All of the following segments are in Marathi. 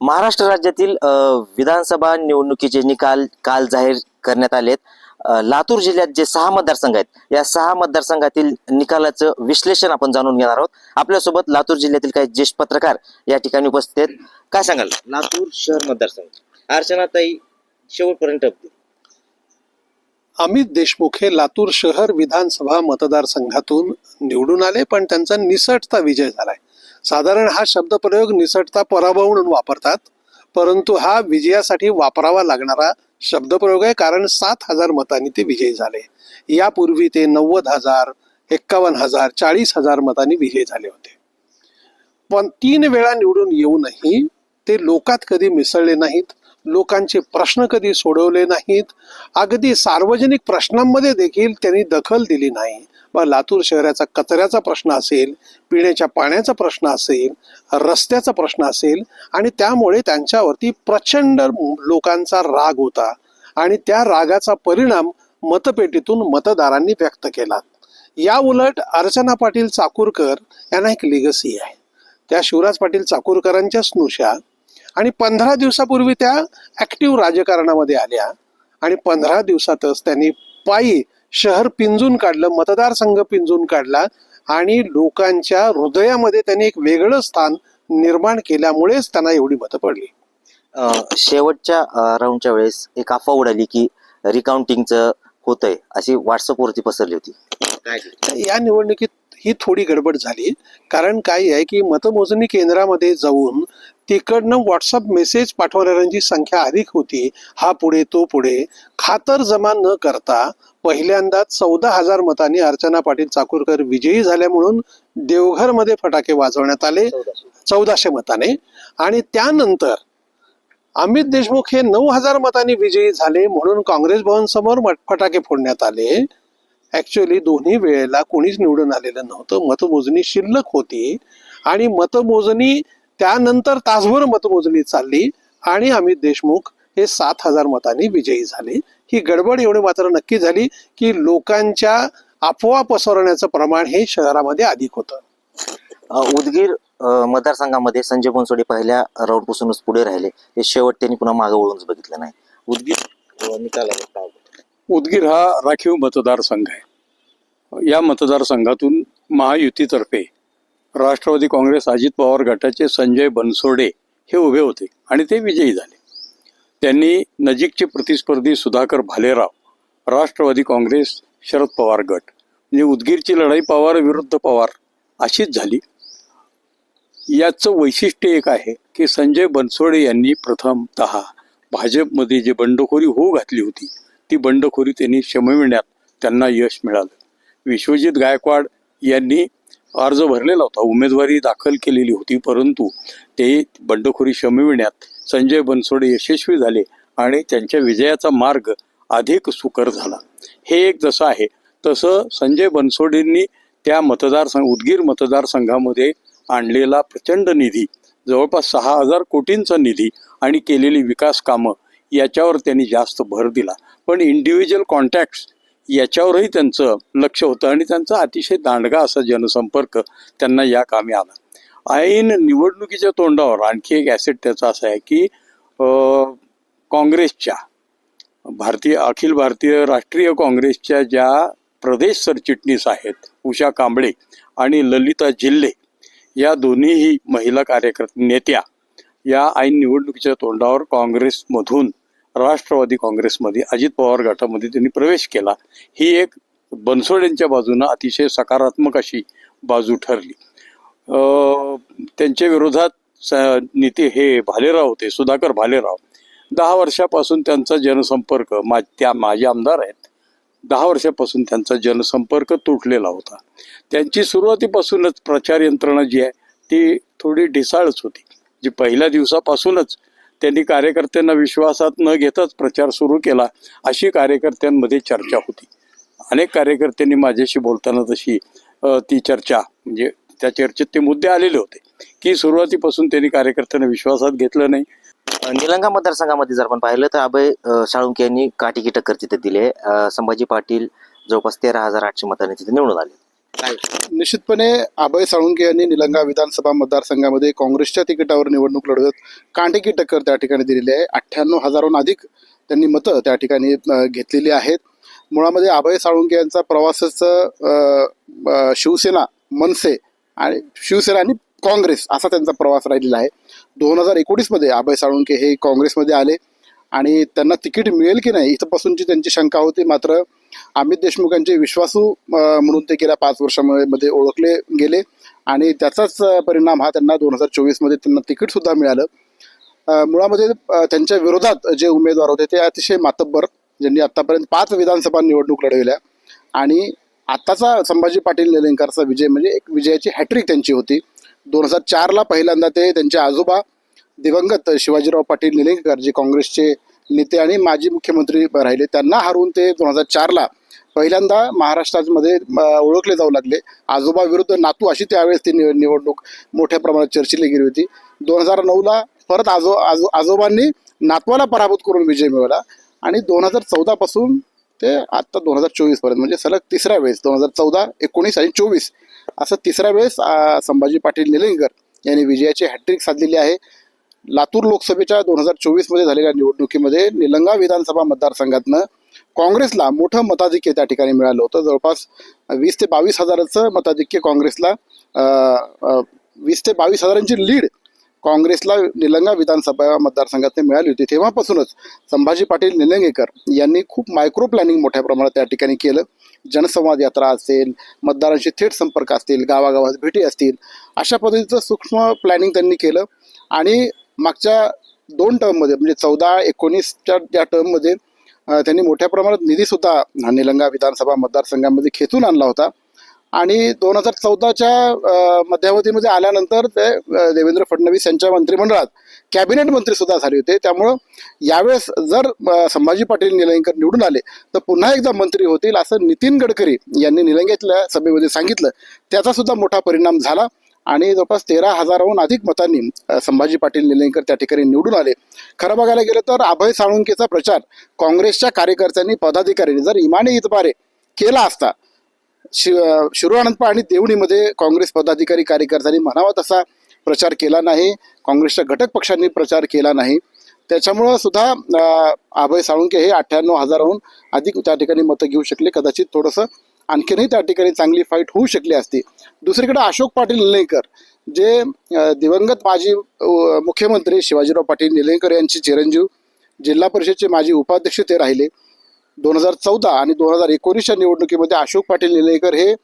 महाराष्ट्र राज्यातील विधानसभा निवडणुकीचे निकाल काल जाहीर करण्यात आलेत. लातूर जिल्ह्यात जे सहा मतदारसंघ आहेत या सहा मतदारसंघातील निकालाचं विश्लेषण आपण जाणून घेणार आहोत. आपल्यासोबत लातूर जिल्ह्यातील काही ज्येष्ठ पत्रकार या ठिकाणी उपस्थित आहेत. काय सांगाल? लातूर शहर मतदारसंघ. अर्चनाताई शेवटपर्यंत अमित देशमुख हे लातूर शहर विधानसभा मतदारसंघातून निवडून आले पण त्यांचा निसटता विजय झालाय. साधारण हा शब्दप्रयोग निसटता पराभव म्हणून वापरतात परंतु हा विजयासाठी वापरावा लागणारा शब्दप्रयोग आहे कारण सात हजार मतांनी ते विजयी झाले. यापूर्वी ते नव्वद हजार एक्कावन्न हजार चाळीस हजार मतांनी विजयी झाले होते. पण तीन वेळा निवडून येऊनही ते लोकात कधी मिसळले नाहीत लोकांचे प्रश्न कधी सोडवले नाहीत अगदी सार्वजनिक प्रश्नांमध्ये देखील त्यांनी दखल दिली नाही. मग लातूर शहराचा कचऱ्याचा प्रश्न असेल पिण्याच्या पाण्याचा प्रश्न असेल रस्त्याचा प्रश्न असेल आणि त्यामुळे त्यांच्यावरती प्रचंड लोकांचा राग होता आणि त्या रागाचा परिणाम मतपेटीतून मतदारांनी व्यक्त केला. या उलट अर्चना पाटील चाकूरकर यांना एक लिगसी आहे. त्या शिवराज पाटील चाकूरकरांच्या स्नुषा आणि पंधरा दिवसापूर्वी त्या ॲक्टिव्ह राजकारणामध्ये आल्या आणि पंधरा दिवसातच त्यांनी पायी शहर पिंजून काढलं मतदारसंघ पिंजून काढला आणि लोकांच्या हृदयामध्ये त्यांनी एक वेगळं स्थान निर्माण केल्यामुळेच त्यांना एवढी मतं पडली. शेवटच्या राऊंडच्या वेळेस एक अफवा उडाली की रिकाउंटिंगचं होतंय अशी व्हॉट्सअपवरती पसरली होती. काय या निवडणुकीत ही थोडी गडबड झाली. कारण काय आहे की मतमोजणी केंद्रामध्ये जाऊन तिकडनं व्हॉट्सअप मेसेज पाठवणाऱ्यांची संख्या अधिक होती. हा पुढे तो पुढे. खातर जमा न करता पहिल्यांदा चौदा हजार मतांनी अर्चना पाटील चाकूरकर विजयी झाल्या म्हणून देवघरमध्ये फटाके वाजवण्यात आले. चौदाशे मताने. आणि त्यानंतर अमित देशमुख हे नऊ हजार मतांनी विजयी झाले म्हणून काँग्रेस भवन समोर फटाके फोडण्यात आले. ऍक्च्युअली दोन्ही वेळेला कोणीच निवडून आलेलं नव्हतं. मतमोजणी शिल्लक होती. आणि मतमोजणी त्यानंतर तासभर मतमोजणी चालली. आणि अमित देशमुख हे सात हजार मतांनी विजयी झाले. ही गडबड एवढी मात्र नक्की झाली की लोकांच्या अफवा पसरवण्याचं प्रमाण हे शहरामध्ये अधिक होतं. उदगीर मतदारसंघामध्ये संजय बनसोडे पहिल्या राऊंड पासूनच पुढे राहिले. हे शेवट त्यांनी पुन्हा मागे वळूनच बघितलं नाही. उदगीर होतं? उदगीर हा राखीव मतदारसंघ आहे. या मतदारसंघातून महायुतीतर्फे राष्ट्रवादी काँग्रेस अजित पवार गटाचे संजय बनसोडे हे उभे होते आणि ते विजयी झाले. त्यांनी नजीकचे प्रतिस्पर्धी सुधाकर भालेराव राष्ट्रवादी काँग्रेस शरद पवार गट म्हणजे उदगीरची लढाई पवार विरुद्ध पवार अशीच झाली. याचं वैशिष्ट्य एक आहे की संजय बनसोडे यांनी प्रथमत भाजपमध्ये जे बंडखोरी होऊ घातली होती ती बंडखोरी त्यांनी शमविण्यात त्यांना यश मिळालं. विश्वजित गायकवाड यांनी अर्ज भरलेला होता उमेदवारी दाखल केलेली होती परंतु ते बंडखोरी शमविण्यात संजय बनसोडे यशस्वी झाले आणि त्यांच्या विजयाचा मार्ग अधिक सुकर झाला. हे एक जसं आहे तसं संजय बनसोडेंनी त्या मतदारसंघ उदगीर मतदारसंघामध्ये आणलेला प्रचंड निधी जवळपास सहा हजार कोटींचा निधी आणि केलेली विकास कामं याच्यावर त्यांनी जास्त भर दिला. पण इंडिव्हिज्युअल कॉन्टॅक्ट्स याच्यावरही त्यांचं लक्ष होतं आणि त्यांचा अतिशय दांडगा असा जनसंपर्क त्यांना या कामी आला. ऐन निवडणुकीच्या तोंडावर आणखी एक ॲसेट त्याचा असा आहे की काँग्रेसच्या भारतीय अखिल भारतीय राष्ट्रीय काँग्रेसच्या ज्या प्रदेश सरचिटणीस आहेत उषा कांबळे आणि ललिता जिल्हे या दोन्हीही महिला कार्यकर्ते नेत्या या ऐन निवडणुकीच्या तोंडावर काँग्रेसमधून राष्ट्रवादी काँग्रेसमध्ये अजित पवार गटामध्ये त्यांनी प्रवेश केला. ही एक बनसोडेंच्या बाजूनं अतिशय सकारात्मक अशी बाजू ठरली. त्यांच्या विरोधात स- नेते हे भालेराव होते सुधाकर भालेराव. दहा वर्षापासून त्यांचा जनसंपर्क मा त्या माझे आमदार आहेत. दहा वर्षापासून त्यांचा जनसंपर्क तुटलेला होता. त्यांची सुरुवातीपासूनच प्रचार यंत्रणा जी आहे ती थोडी ढिसाळच होती. जी पहिल्या दिवसापासूनच त्यांनी कार्यकर्त्यांना विश्वासात न घेताच प्रचार सुरू केला अशी कार्यकर्त्यांमध्ये चर्चा होती. अनेक कार्यकर्त्यांनी माझ्याशी बोलताना तशी ती चर्चा म्हणजे त्या चर्चेत ते मुद्दे आलेले होते की सुरुवातीपासून त्यांनी कार्यकर्त्यांना विश्वासात घेतलं नाही. निलंगा मतदारसंघामध्ये जर आपण पाहिलं तर अभय साळुंके यांनी काटिकी टक्कर तिथे दिले. संभाजी पाटील जवळपास तेरा हजार आठशे मतांनी तिथे निवडून आले. निश्चितपणे अभय साळुंके यांनी निलंगा विधानसभा मतदारसंघामध्ये काँग्रेसच्या तिकिटावर निवडणूक लढवत कांटेकी टक्कर त्या ठिकाणी दिलेली आहे. अठ्ठ्याण्णव हजारहून अधिक त्यांनी मतं त्या ठिकाणी घेतलेली आहेत. मुळामध्ये अभय साळुंके यांचा प्रवासच शिवसेना मनसे आणि शिवसेना आणि काँग्रेस असा त्यांचा प्रवास राहिलेला आहे. दोन हजार एकोणीसमध्ये अभय साळुंके हे काँग्रेसमध्ये आले आणि त्यांना तिकीट मिळेल की नाही इथंपासूनची त्यांची शंका होती. मात्र अमित देशमुख यांचे विश्वासू म्हणून ते गेल्या पाच वर्षामध्ये ओळखले गेले आणि त्याचाच परिणाम हा त्यांना दोन हजार चोवीसमध्ये त्यांना तिकीटसुद्धा मिळालं. मुळामध्ये त्यांच्या विरोधात जे उमेदवार होते ते अतिशय मातब्बर ज्यांनी आतापर्यंत पाच विधानसभा निवडणूक लढविल्या आणि आत्ताचा संभाजी पाटील निलंगेकरचा विजय म्हणजे एक विजयाची हॅट्रिक त्यांची होती. दोन हजार चारला पहिल्यांदा ते त्यांचे आजोबा दिवंगत शिवाजीराव पाटील निलंगेकर जे काँग्रेसचे नेते आणि माजी मुख्यमंत्री राहिले त्यांना हरवून ते दोन हजार चारला पहिल्यांदा महाराष्ट्रामध्ये ओळखले जाऊ लागले. आजोबा विरुद्ध नातू अशी त्यावेळेस ती निवडणूक मोठ्या प्रमाणात चर्चिली गेली होती. दोन हजार नऊला परत आजो आजो आजोबांनी नातवाला पराभूत करून विजय मिळवला आणि दोन हजार चौदापासून ते आत्ता दोन हजार चोवीसपर्यंत म्हणजे सलग तिसऱ्या वेळेस दोन हजार चौदा एकोणीस आणि चोवीस. असं तिसऱ्या वेळेस संभाजी पाटील निलंगेकर यांनी विजयाची हॅट्रिक साधलेली आहे. लातूर लोकसभेच्या दोन हजार चोवीसमध्ये झालेल्या निवडणुकीमध्ये निलंगा विधानसभा मतदारसंघातनं काँग्रेसला मोठं मताधिक्य त्या ठिकाणी मिळालं होतं. जवळपास वीस ते बावीस हजाराचं मताधिक्य काँग्रेसला वीस ते बावीस हजारांची लीड काँग्रेसला निलंगा विधानसभा मतदारसंघात मिळाली होती तेव्हापासूनच संभाजी पाटील निलंगेकर यांनी खूप मायक्रो प्लॅनिंग मोठ्या प्रमाणात त्या ठिकाणी केलं. जनसंवाद यात्रा असेल मतदारांशी थेट संपर्क असतील गावागावात भेटी असतील अशा पद्धतीचं सूक्ष्म प्लॅनिंग त्यांनी केलं. आणि मागच्या दोन टर्ममध्ये म्हणजे चौदा एकोणीसच्या त्या टर्ममध्ये त्यांनी मोठ्या प्रमाणात निधीसुद्धा निलंगा विधानसभा मतदारसंघामध्ये खेचून आणला होता. आणि दोन हजार चौदाच्या मध्यावधीमध्ये आल्यानंतर ते देवेंद्र फडणवीस यांच्या मंत्रिमंडळात कॅबिनेट मंत्री सुद्धा झाले होते. त्यामुळं यावेळेस जर संभाजी पाटील निलंगेकर निवडून आले तर पुन्हा एकदा मंत्री होतील असं नितीन गडकरी यांनी निलंग्यातल्या सभेमध्ये सांगितलं. त्याचा सुद्धा मोठा परिणाम झाला आणि जवळपास तेरा हजाराहून अधिक मतांनी संभाजी पाटील निलंगेकर त्या ठिकाणी निवडून आले. खरं बघायला गेलं तर अभय साळुंकेचा प्रचार काँग्रेसच्या कार्यकर्त्यांनी पदाधिकाऱ्यांनी जर इमाने इतबारे केला असता शि शिरोआनंदपा आणि देवणीमध्ये काँग्रेस पदाधिकारी कार्यकर्त्यांनी म्हणावा तसा प्रचार केला नाही. काँग्रेसच्या घटक पक्षांनी प्रचार केला नाही. त्याच्यामुळं सुद्धा अभय साळुंके हे अठ्ठ्याण्णव हजाराहून अधिक त्या ठिकाणी मतं घेऊ शकले. कदाचित थोडंसं आणखीनही त्या ठिकाणी चांगली फाईट होऊ शकली असती. दुसरीकडे अशोक पाटील निलंगेकर जे दिवंगत माजी मुख्यमंत्री शिवाजीराव पाटील निलंगेकर यांचे चिरंजीव जिल्हा परिषदचे माजी उपाध्यक्ष ते राहिले. दोन हजार चौदा आणि दोन हजार एकोणीसच्या निवडणुकीमध्ये अशोक पाटील निलंगेकर हे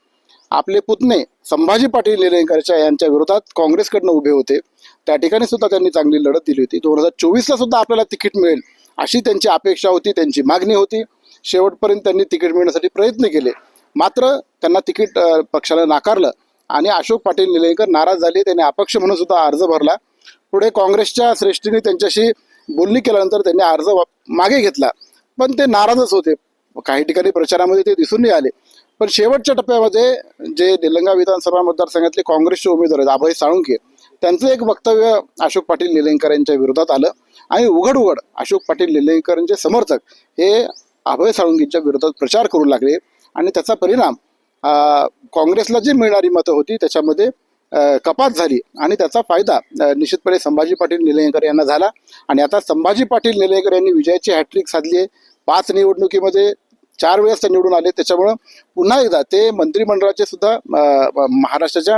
आपले पुतणे संभाजी पाटील निलंगेकरच्या यांच्या विरोधात काँग्रेसकडनं उभे होते. त्या ठिकाणी सुद्धा त्यांनी चांगली लढत दिली होती. दोन हजार चोवीसला सुद्धा आपल्याला तिकीट मिळेल अशी त्यांची अपेक्षा होती त्यांची मागणी होती. शेवटपर्यंत त्यांनी तिकीट मिळण्यासाठी प्रयत्न केले. मात्र त्यांना तिकीट पक्षाला पक्षानं नाकारलं आणि अशोक पाटील निलंगेकर नाराज झाले. त्यांनी अपक्ष म्हणून सुद्धा अर्ज भरला. पुढे काँग्रेसच्या श्रेष्ठीने त्यांच्याशी बोलणी केल्यानंतर त्यांनी अर्ज मागे घेतला. पण ते नाराजच होते. काही ठिकाणी प्रचारामध्ये ते दिसून नाही आले. पण शेवटच्या टप्प्यामध्ये जे निलंगा विधानसभा मतदारसंघातले काँग्रेसचे उमेदवार आहेत अभय साळुंके त्यांचं एक वक्तव्य अशोक पाटील निलंगेकर यांच्या विरोधात आलं. आणि उघड उघड अशोक पाटील निलंगेकरांचे समर्थक हे अभय साळुंकेच्या विरोधात प्रचार करू लागले. आणि त्याचा परिणाम काँग्रेसला जी मिळणारी मतं होती त्याच्यामध्ये कपात झाली आणि त्याचा फायदा निश्चितपणे संभाजी पाटील निलंगेकर यांना झाला. आणि आता संभाजी पाटील निलंगेकर यांनी विजयाची हॅट्रिक साधली आहे. पाच निवडणुकीमध्ये चार वेळेस ते निवडून आले. त्याच्यामुळं पुन्हा एकदा ते मंत्रिमंडळाचे सुद्धा महाराष्ट्राच्या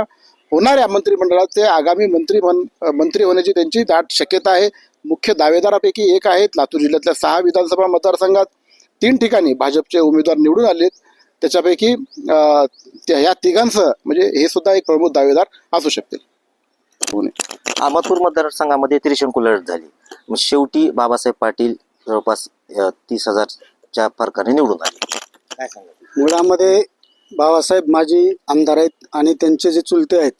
होणाऱ्या मंत्रिमंडळात ते आगामी मंत्री मन मंत्री होण्याची त्यांची दाट शक्यता आहे. मुख्य दावेदारापैकी एक आहेत. लातूर जिल्ह्यातल्या सहा विधानसभा मतदारसंघात तीन ठिकाणी भाजपचे उमेदवार निवडून आलेत. त्याच्यापैकी अं, त्या- या तिघांचं म्हणजे हे सुद्धा एक प्रमुख दावेदार असू शकतील. पुणे अहमदपूर मतदारसंघामध्ये त्रिशंकू लढत झाली. मग शेवटी बाबासाहेब पाटील जवळपास तीस हजारच्या फरकाने निवडून आले. काय सांगा मुळामध्ये बाबासाहेब माजी आमदार आहेत आणि त्यांचे जे चुलते आहेत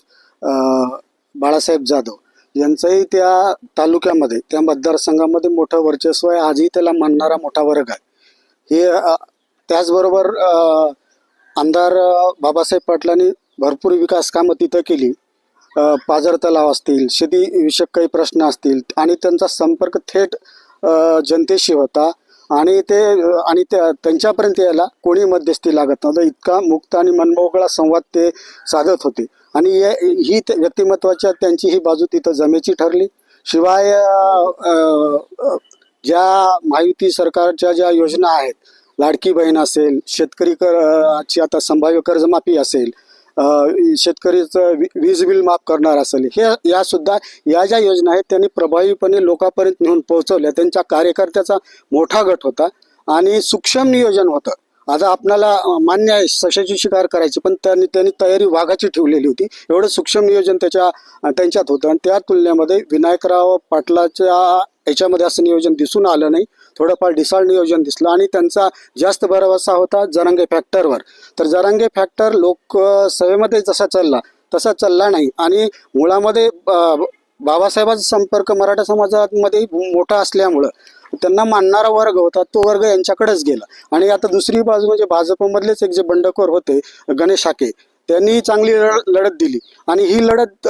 अं, बाळासाहेब जाधव यांचंही त्या तालुक्यामध्ये त्या मतदारसंघामध्ये मोठं वर्चस्व आहे. आजही त्याला मानणारा मोठा वर्ग आहे. हे त्याचबरोबर आमदार बाबासाहेब पाटलांनी भरपूर विकास कामं तिथं केली. पाजर पाझर तलाव असतील शेतीविषयक काही प्रश्न असतील आणि त्यांचा संपर्क थेट जनतेशी होता आणि ते आणि त्या त्यांच्यापर्यंत यायला कोणी मध्यस्थी लागत नव्हतं. इतका मुक्त आणि मनमोकळा संवाद ते साधत होते. आणि या- ही ते- व्यक्तिमत्वाच्या त्यांची ही बाजू तिथं जमेची ठरली. शिवाय ज्या महायुती सरकारच्या ज्या योजना आहेत लाडकी बहीण असेल शेतकरी कर ची आता संभाव्य कर्जमाफी असेल शेतकरीचं वी- वीज बिल माफ करणार असेल हे या सुद्धा या ज्या योजना आहेत त्यांनी प्रभावीपणे लोकांपर्यंत नेऊन पोहोचवल्या. त्यांच्या कार्यकर्त्याचा मोठा गट होता आणि सूक्ष्म नियोजन होतं. आता आपणाला मान्य आहे सशाची शिकार करायची पण त्यांनी त्यांनी तयारी वाघाची ठेवलेली होती. एवढं सूक्ष्म नियोजन त्याच्या त्यांच्यात होतं. आणि त्या तुलनेमध्ये विनायकराव पाटलाच्या याच्यामध्ये असं नियोजन दिसून आलं नाही. थोडंफार डिसाळ नियोजन दिसलं आणि त्यांचा जास्त भरवसा होता जरांगे फॅक्टरवर. तर जरांगे फॅक्टर लोकसभेमध्ये जसा चालला तसा चालला नाही. आणि मुळामध्ये बाबासाहेबांचा संपर्क मराठा समाजामध्ये मोठा असल्यामुळं त्यांना मानणारा वर्ग होता तो वर्ग यांच्याकडेच गेला. आणि आता दुसरी बाजू म्हणजे भाजपमधलेच एक जे बंडखोर होते गणेश हाके. त्यांनी चांगली लढ- लढत दिली. आणि ही लढत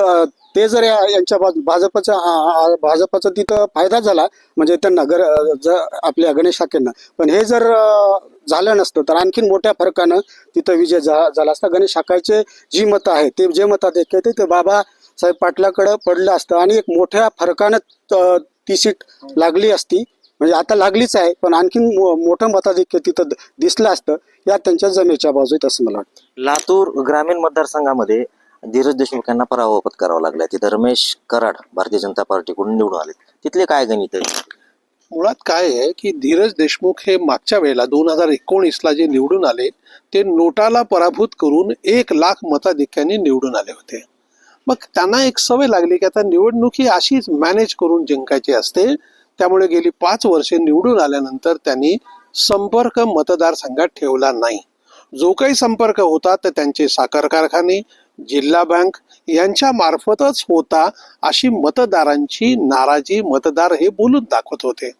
ते जर या- यांच्या भाजपचा भाजपचा तिथं फायदा झाला म्हणजे त्यांना गर आपल्या गणेश हाकेंना. पण हे जर झालं नसतं तर आणखीन मोठ्या फरकानं तिथं विजय झाला असता. गणेश शाखाचे जी मतं आहेत ते जे मताधिक्य आहे ते बाबासाहेब पाटलाकडं पडलं असतं. आणि एक मोठ्या फरकानं ती सीट लागली असती. म्हणजे आता लागलीच आहे पण आणखीन मो- मोठं मताधिक्य तिथं दिसलं असतं या त्यांच्या जमेच्या बाजू आहेत असं मला वाटतं. लातूर ग्रामीण मतदारसंघामध्ये धीरज देशमुख यांना पराभव पत्करावा लागला तिथं रमेश कराड भारतीय जनता पार्टीकडून निवडून आले तिथले काय गणित आहे मुळात काय आहे की धीरज देशमुख हे मागच्या वेळेला दोन हजार एकोणीसला जे निवडून आले ते नोटाला पराभूत करून एक लाख मताधिक्याने निवडून आले होते. मग त्यांना एक सवय लागली की आता निवडणूक ही अशीच मॅनेज करून जिंकायची असते त्यामुळे गेली पाच वर्षे निवडून आल्यानंतर त्यांनी संपर्क मतदारसंघात ठेवला नाही. जो काही संपर्क होता तर त्यांचे साखर कारखाने जिल्हा बँक यांच्या मार्फतच होता अशी मतदारांची नाराजी मतदार हे बोलून दाखवत होते.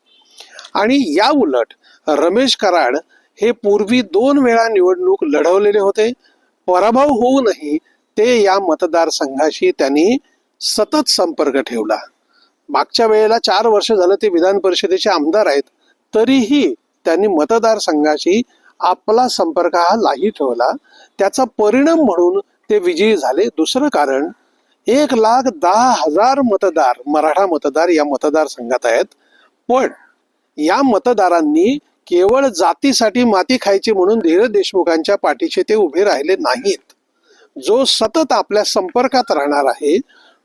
आणि या उलट रमेश कराड हे पूर्वी दोन वेळा निवडणूक लढवलेले होते. पराभव होऊनही ते या मतदारसंघाशी त्यांनी सतत संपर्क ठेवला. मागच्या वेळेला चार वर्ष झालं ते विधान परिषदेचे आमदार आहेत तरीही त्यांनी मतदारसंघाशी आपला संपर्क हा लाही ठेवला. त्याचा परिणाम म्हणून ते विजयी झाले. दुसरं कारण एक लाख दहा हजार मतदार मराठा मतदार या मतदारसंघात आहेत. पण या मतदारांनी केवळ जातीसाठी माती खायची म्हणून धीरज देशमुखांच्या पाठीचे ते उभे राहिले नाहीत. जो सतत आपल्या संपर्कात राहणार आहे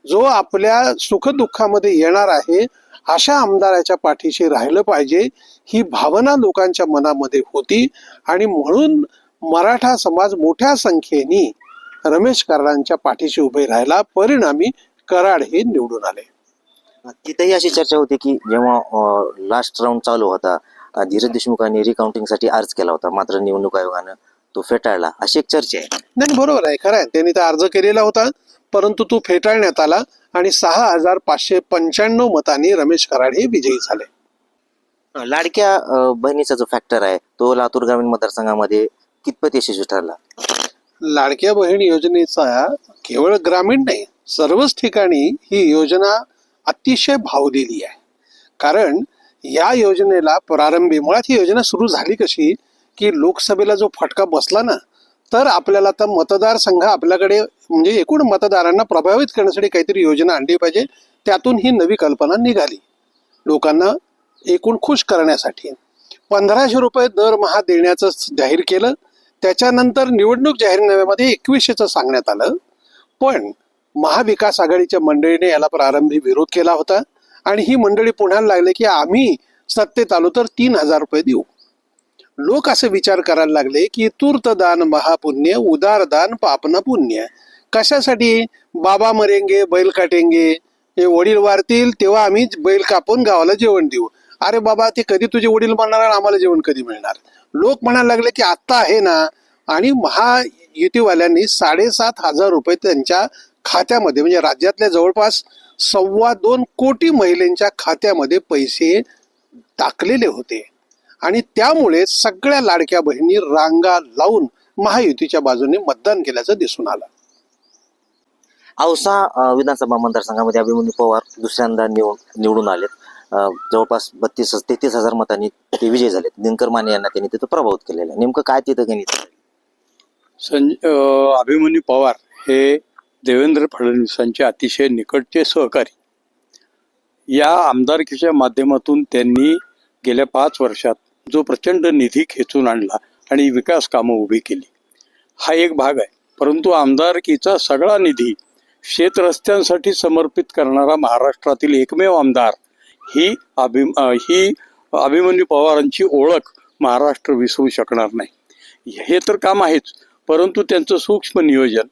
जो आपल्या सुखदुःखामध्ये येणार आहे अशा आमदाराच्या पाठीशी राहिलं पाहिजे ही भावना लोकांच्या मनामध्ये होती. आणि म्हणून मराठा समाज मोठ्या संख्येने रमेश कराडांच्या पाठीशी उभे राहिला. परिणामी कराड हे निवडून आले. तिथेही अशी चर्चा होती की जेव्हा लास्ट राऊंड चालू होता धीरज देशमुखांनी रिकाउंटिंगसाठी अर्ज केला होता मात्र निवडणूक आयोगानं तो फेटाळला. अशी एक चर्चा आहे. नाही बरोबर आहे. खरं आहे. त्यांनी तर अर्ज केलेला होता. परंतु तो फेटाळण्यात आला आणि सहा हजार पाचशे पंच्याण्णव मतांनी रमेश कराड हे विजयी झाले. लाडक्या बहिणीचा जो फॅक्टर आहे तो लातूर ग्रामीण मतदारसंघामध्ये कितपत यशस्वी ठरला? लाडक्या बहीण योजनेचा केवळ ग्रामीण नाही सर्वच ठिकाणी ही योजना अतिशय भावलेली आहे. कारण या योजनेला प्रारंभी मुळात ही योजना सुरू झाली कशी की लोकसभेला जो फटका बसला ना तर आपल्याला आता मतदारसंघ आपल्याकडे म्हणजे एकूण मतदारांना प्रभावित करण्यासाठी काहीतरी योजना आणली पाहिजे. त्यातून ही नवी कल्पना निघाली. लोकांना एकूण खुश करण्यासाठी. पंधराशे रुपये दरमहा देण्याचं जाहीर केलं. त्याच्यानंतर निवडणूक जाहीरनाम्यामध्ये एकवीसशेचं सांगण्यात आलं. पण महाविकास आघाडीच्या मंडळीने याला प्रारंभी विरोध केला होता. आणि ही मंडळी पुन्हा लागले की आम्ही सत्तेत आलो तर तीन हजार रुपये देऊ. लोक असे विचार करायला लागले की तूर्तदान महापुण्य उदारदान पापना पुण्य. कशासाठी? बाबा मरेंगे बैल काटेंगे. हे वडील वारतील तेव्हा आम्ही बैल कापून गावाला जेवण देऊ. अरे बाबा ते कधी तुझे वडील म्हणणार आम्हाला जेवण कधी मिळणार? लोक म्हणायला लागले की आत्ता आहे ना. आणि महायुतीवाल्यांनी साडेसात हजार रुपये त्यांच्या खात्यामध्ये म्हणजे राज्यातल्या जवळपास सव्वा दोन कोटी महिलांच्या खात्यामध्ये पैसे टाकलेले होते. आणि त्यामुळे सगळ्या लाडक्या बहिणी रांगा लावून महायुतीच्या बाजूने मतदान केल्याचं दिसून आलं. औसा विधानसभा मतदारसंघामध्ये अभिमन्यू पवार दुसऱ्यांदा निवड निवडून आलेत. जवळपास बत्तीस तेहतीस हजार मतांनी ते विजय झाले दिनकर माने यांना त्यांनी तिथं प्रभावित केलेलं आहे. नेमकं काय तिथं गणित? संज अभिमन्यू पवार हे देवेंद्र फडणवीसांचे अतिशय निकटचे सहकारी. या आमदारकीच्या माध्यमातून त्यांनी गेल्या पाच वर्षात जो प्रचंड निधी खेचून आणला आणि विकास कामं उभी केली. हा एक भाग आहे. परंतु आमदारकीचा सगळा निधी शेतरस्त्यांसाठी समर्पित करणारा महाराष्ट्रातील एकमेव आमदार ही अभि ही अभिमन्यू पवारांची ओळख महाराष्ट्र विसरू शकणार नाही. हे तर काम आहेच परंतु त्यांचं सूक्ष्म नियोजन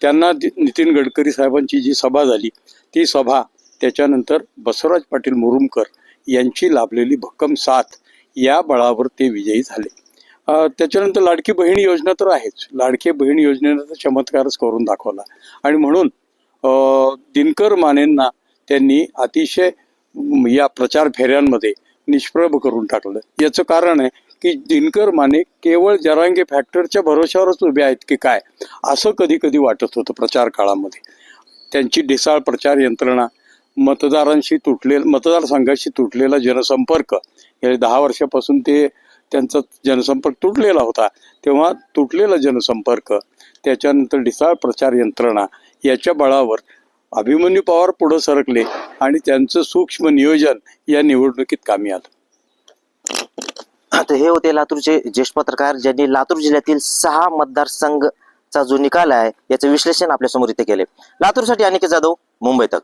त्यांना दि- नितीन गडकरी साहेबांची जी सभा झाली ती सभा त्याच्यानंतर बसवराज पाटील मुरुमकर यांची लाभलेली भक्कम साथ या बळावर ते विजयी झाले. त्याच्यानंतर लाडकी बहीण योजना तर आहेच. लाडकी बहीण योजनेनं तर चमत्कारच करून दाखवला. आणि म्हणून अं, दिनकर मानेंना त्यांनी अतिशय या प्रचार फेऱ्यांमध्ये निष्प्रभ करून टाकलं. याचं कारण आहे की दिनकर माने केवळ जरांगे फॅक्टरच्या भरोश्यावरच उभे आहेत की काय असं कधी कधी वाटत होतं प्रचार काळामध्ये. त्यांची ढिसाळ प्रचार यंत्रणा मतदारांशी तुटले मतदारसंघाशी तुटलेला जनसंपर्क गेले दहा वर्षापासून ते त्यांचा जनसंपर्क तुटलेला होता. तेव्हा तुटलेला जनसंपर्क त्याच्यानंतर ढिसाळ प्रचार यंत्रणा याच्या बळावर अभिमन्यू पवार पुढे सरकले आणि त्यांचं सूक्ष्म नियोजन या निवडणुकीत कामी आलं. आता हे होते लातूरचे ज्येष्ठ पत्रकार ज्यांनी लातूर जिल्ह्यातील सहा मतदारसंघचा जो निकाल आहे याचं विश्लेषण आपल्यासमोर इथे केले लातूरसाठी अनिकेत जाधव मुंबई तक.